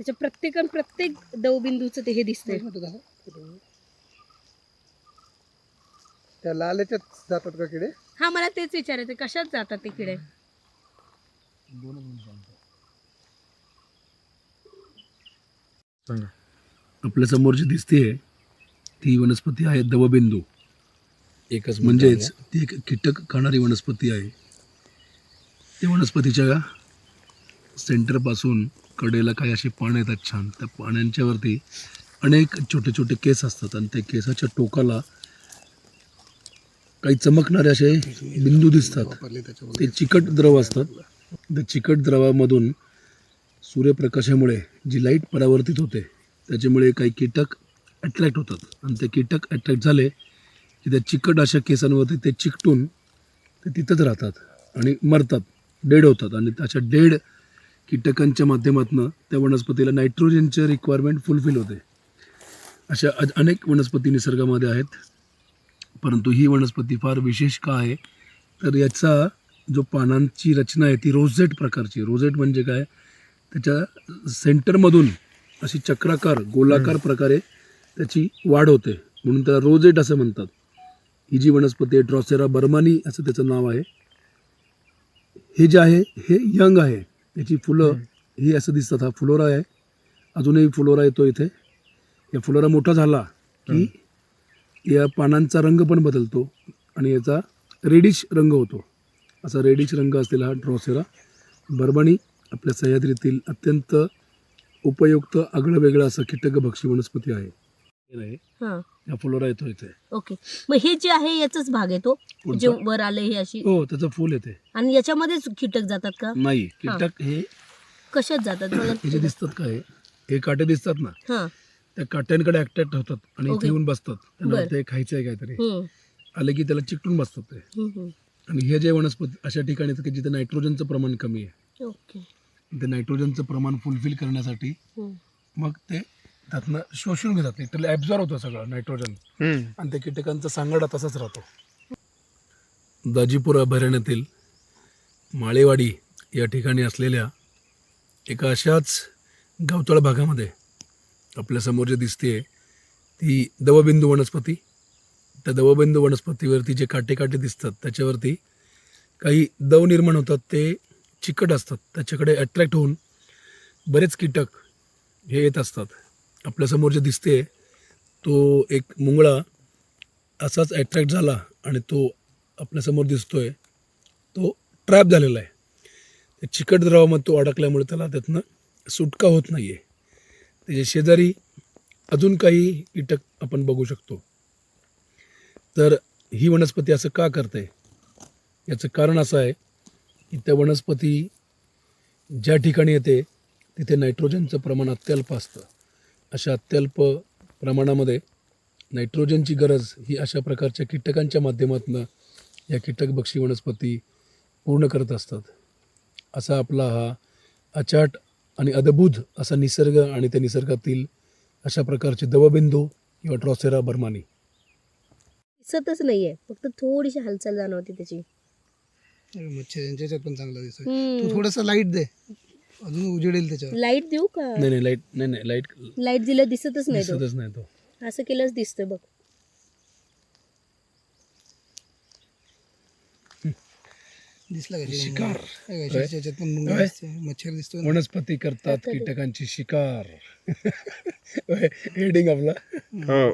त्याच्या प्रत्येकान प्रत्येक दवबिंदूचं ते हे दिसतंय. त्या लाल याच्यात जातात का किडे? हा मला तेच विचारायचं कशात जातात ते किडे? आपल्यासमोर जी दिसते ती वनस्पती आहे दवबिंदू. एकच म्हणजेच ती एक कीटक खाणारी वनस्पती आहे. त्या वनस्पतीच्या सेंटरपासून कडेला काही असे पानं येतात छान. त्या पाण्यांच्यावरती अनेक छोटे छोटे केस असतात आणि त्या केसाच्या टोकाला काही चमकणारे असे बिंदू दिसतात. ते चिकट द्रव असतात. त्या चिकट द्रवामधून सूर्यप्रकाशामुळे जी लाइट परावर्तित होते त्याच्यामुळे काही कीटक अट्रॅक्ट होतात. आणि ते कीटक अट्रॅक्ट झाले की त्या चिकट अशा केसांवरती ते चिकटून ते तिथंच राहतात आणि मरतात डेड होतात. आणि अशा डेड कीटकांच्या माध्यमातून त्या वनस्पतीला नायट्रोजनचे रिक्वायरमेंट फुलफिल होते. अशा अनेक वनस्पती निसर्गामध्ये आहेत. परंतु ही वनस्पती फार विशेष का आहे? तर याचा जो पानांची रचना आहे ती रोजेट प्रकारची रोजेट म्हणजे काय? त्याच्या सेंटरमधून अशी चक्राकार गोलाकार प्रकारे त्याची वाढ होते. म्हणून त्याला रोजेट असं म्हणतात. ही जी वनस्पती आहे ड्रॉसेरा बर्मानी असं त्याचं नाव आहे. हे जे आहे हे यंग आहे. त्याची फुलं ही असं दिसतात. हा फुलोरा आहे. अजूनही फुलोरा येतो इथे. या फुलोरा मोठा झाला की या पानांचा रंग पण बदलतो आणि याचा रेडिश रंग होतो. असा रेडिश रंग असलेला हा ड्रॉसेरा बर्बाणी आपल्या सह्याद्रीतील अत्यंत उपयुक्त आगळं वेगळं असं कीटकभक्षी वनस्पती आहे. हे या फुलोरा येतो इथे. ओके. मग हे जे आहे याचाच भाग येतो जे पुढचं- वर आले हे अशी? हो त्याचं फुल येते. आणि याच्यामध्येच कीटक जातात का? नाही कीटक हे कशात जातात? हे जे दिसतात काय हे? काटे दिसतात ना? हा. त्या काट्यांकडे अट्रॅक्ट होतात आणि इथे ओके. येऊन बसतात. त्यांना बरं. वाटतं हे खायचं आहे काहीतरी. हम्म, आले की त्याला चिकटून बसतात ते. हम्म, हम्म. आणि हे जे वनस्पती अशा ठिकाणी की जिथे नायट्रोजनचं प्रमाण कमी आहे. ओके. ते नायट्रोजनचं प्रमाण फुलफिल करण्यासाठी हम्म. मग ते त्यातनं शोषून घेतात लिटरली ॲब्झॉर्व होतं सगळं नायट्रोजन आणि त्या कीटकांचा सांगाडा तसाच राहतो. दाजीपूर अभयारण्यातील माळेवाडी या ठिकाणी असलेल्या एका अशाच गावतळ भागामध्ये आपल्यासमोर जे दिसते ती दवबिंदू वनस्पती. त्या दवबिंदू वनस्पतीवरती जे काटे काटे दिसतात त्याच्यावरती काही दव निर्माण होतात ते चिकट असतात. त्याच्याकडे अट्रॅक्ट होऊन बरेच कीटक हे येत असतात. आपल्यासमोर जे दिसते तो एक मुंगळा असाच ॲट्रॅक्ट झाला आणि तो आपल्यासमोर दिसतोय. तो ट्रॅप झालेला आहे. चिकट द्रवामध्ये तो अडकल्यामुळे त्याला त्यातनं सुटका होत नाही आहे त्याच्या शेजारी अजून काही कीटक आपण बघू शकतो. तर ही वनस्पती असं का करते याचं कारण असं आहे की त्या वनस्पती ज्या ठिकाणी येते तिथे नायट्रोजनचं प्रमाण अत्यल्प असतं. अशा अत्यल्प प्रमाणामध्ये नायट्रोजनची गरज ही अशा प्रकारच्या कीटकांच्या माध्यमातून या कीटकभक्षी वनस्पती पूर्ण करत असतात. असा आपला हा अचाट आणि अद्भुत असा निसर्ग आणि त्या निसर्गातील अशा प्रकारचे दवबिंदू किंवा ट्रॉसेरा बर्मानी. दिसतच नाहीये. फक्त थोडीशी हालचाल जाणवते त्याची. मच्छर पण चांगला दिसत हम्म. तू थोडस लाइट दे. अजून उजेड येईल त्याच्यावर. लाइट देऊ का? नाही नाही लाइट नाही नाही लाइट लाइट दिलं दिसतच नाही तो. दिसतच नाही तो. असं केलंच दिसतोय बघ. दिसला का शिकार. याच्यात पण मुंग्या? दिसते, मच्छर दिसतो. वनस्पती करतात कीटकांची शिकार. हेडिंग आपला. हो.